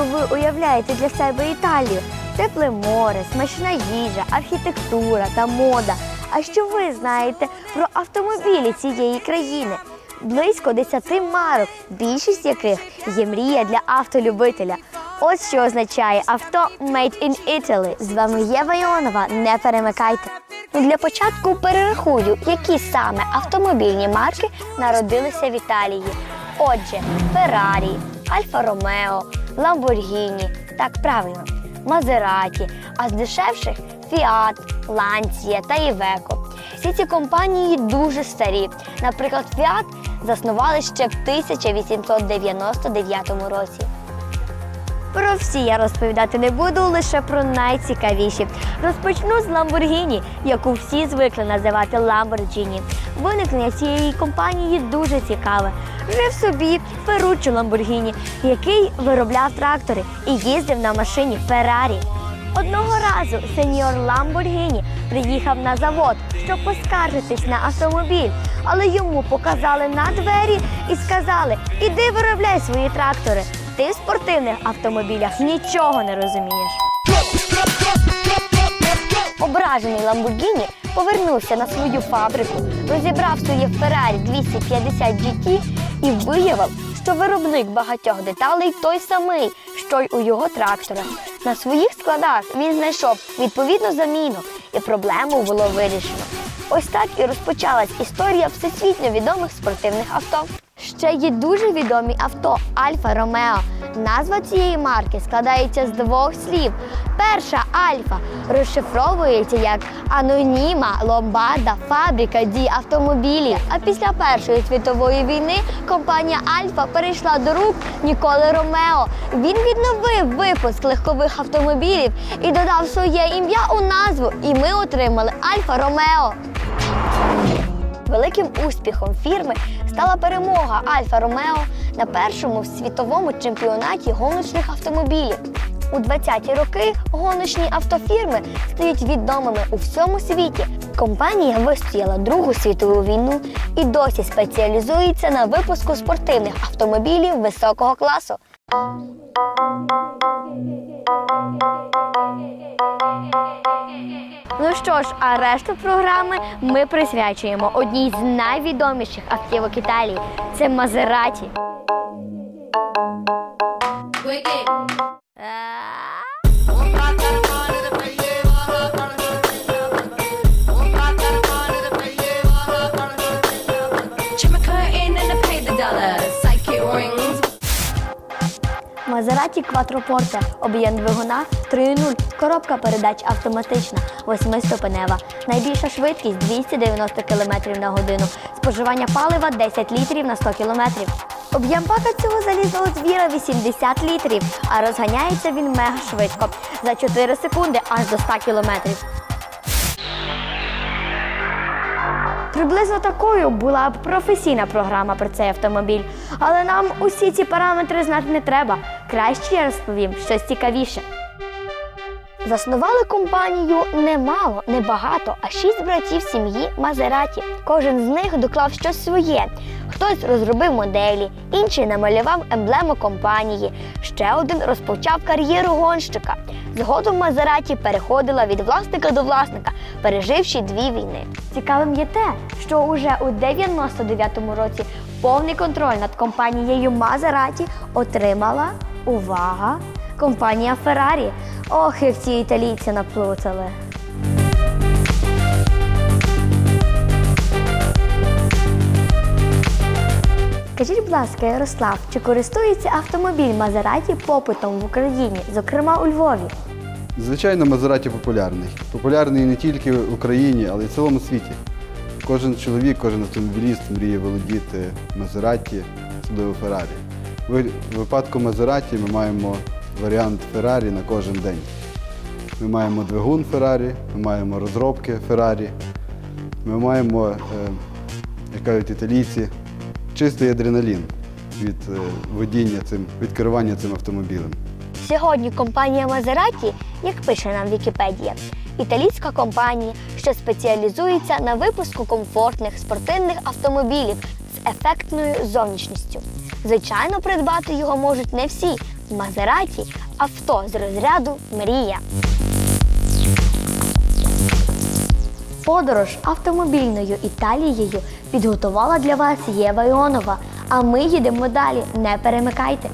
якою ви уявляєте для себе Італію? Тепле море, смачна їжа, архітектура та мода. А що ви знаєте про автомобілі цієї країни? Близько 10 марок, більшість яких є мрія для автолюбителя. Ось що означає авто Made in Italy. З вами Єва Іонова. Не перемикайте. Для початку перерахую, які саме автомобільні марки народилися в Італії. Отже, Феррарі, Альфа Ромео, Ламборгіні, так правильно, Мазераті, а з дешевших Фіат, Ланція та Івеко. Всі ці компанії дуже старі. Наприклад, Фіат заснували ще в 1899 році. Про всі я розповідати не буду, лише про найцікавіші. Розпочну з Lamborghini, яку всі звикли називати Lamborghini. Виникнення цієї компанії дуже цікаве. Жив собі Ферруччо Lamborghini, який виробляв трактори і їздив на машині Феррарі. Одного разу сеньор Ламборгіні приїхав на завод, щоб поскаржитись на автомобіль, але йому показали на двері і сказали: Іди виробляй свої трактори. Ти в спортивних автомобілях нічого не розумієш. Ображений Ламборгіні повернувся на свою фабрику, розібрав своє Феррарі 250 GT і виявив, що виробник багатьох деталей той самий, що й у його тракторах. На своїх складах він знайшов відповідну заміну, і проблему було вирішено. Ось так і розпочалась історія всесвітньо відомих спортивних авто. Ще є дуже відомі авто Альфа Ромео. Назва цієї марки складається з двох слів. Перша Альфа розшифровується як аноніма ломбарда фабрика ді автомобілів. А після Першої світової війни компанія Альфа перейшла до рук Ніколи Ромео. Він відновив випуск легкових автомобілів і додав своє ім'я у назву. І ми отримали Альфа Ромео. Великим успіхом фірми стала перемога Альфа Ромео на першому світовому чемпіонаті гоночних автомобілів. У 20-ті роки гоночні автофірми стають відомими у всьому світі. Компанія вистояла Другу світову війну і досі спеціалізується на випуску спортивних автомобілів високого класу. Що ж, а решту програми ми присвячуємо одній з найвідоміших автівок Італії. Це Мазераті. Мазераті Кватропорте, об'єм двигуна 3.0, коробка передач автоматична, восьмиступенева. Найбільша швидкість 290 км на годину. Споживання палива 10 літрів на 100 км. Об'єм бака цього залізного звіра 80 літрів, а розганяється він мега швидко за 4 секунди аж до 100 км. Приблизно такою була б професійна програма про цей автомобіль. Але нам усі ці параметри знати не треба. Краще я розповім щось цікавіше. Заснували компанію немало, небагато, а шість братів сім'ї Мазераті. Кожен з них доклав щось своє. Хтось розробив моделі, інший намалював емблему компанії. Ще один розпочав кар'єру гонщика. Згодом Мазераті переходила від власника до власника, переживши дві війни. Цікавим є те, що уже у 99-му році повний контроль над компанією Мазераті отримала увага компанія Феррарі. Ох, як ці італійці наплутали. Скажіть, будь ласка, Ярослав, чи користується автомобіль Мазераті попитом в Україні, зокрема у Львові? Звичайно, Мазераті популярний. Популярний не тільки в Україні, але й в цілому світі. Кожен чоловік, кожен автомобіліст мріє володіти Мазераті, особливо Феррарі. В випадку Мазераті ми маємо варіант Феррарі на кожен день. Ми маємо двигун Феррарі, ми маємо розробки Феррарі, ми маємо, е, як кажуть італійці, чистий адреналін від е, водіння цим, від керування цим автомобілем. Сьогодні компанія Мазераті, як пише нам Вікіпедія, італійська компанія, що спеціалізується на випуску комфортних спортивних автомобілів з ефектною зовнішністю. Звичайно, придбати його можуть не всі, Мазераті авто з розряду Мрія. Подорож автомобільною Італією підготувала для вас Єва Іонова. А ми їдемо далі. Не перемикайте.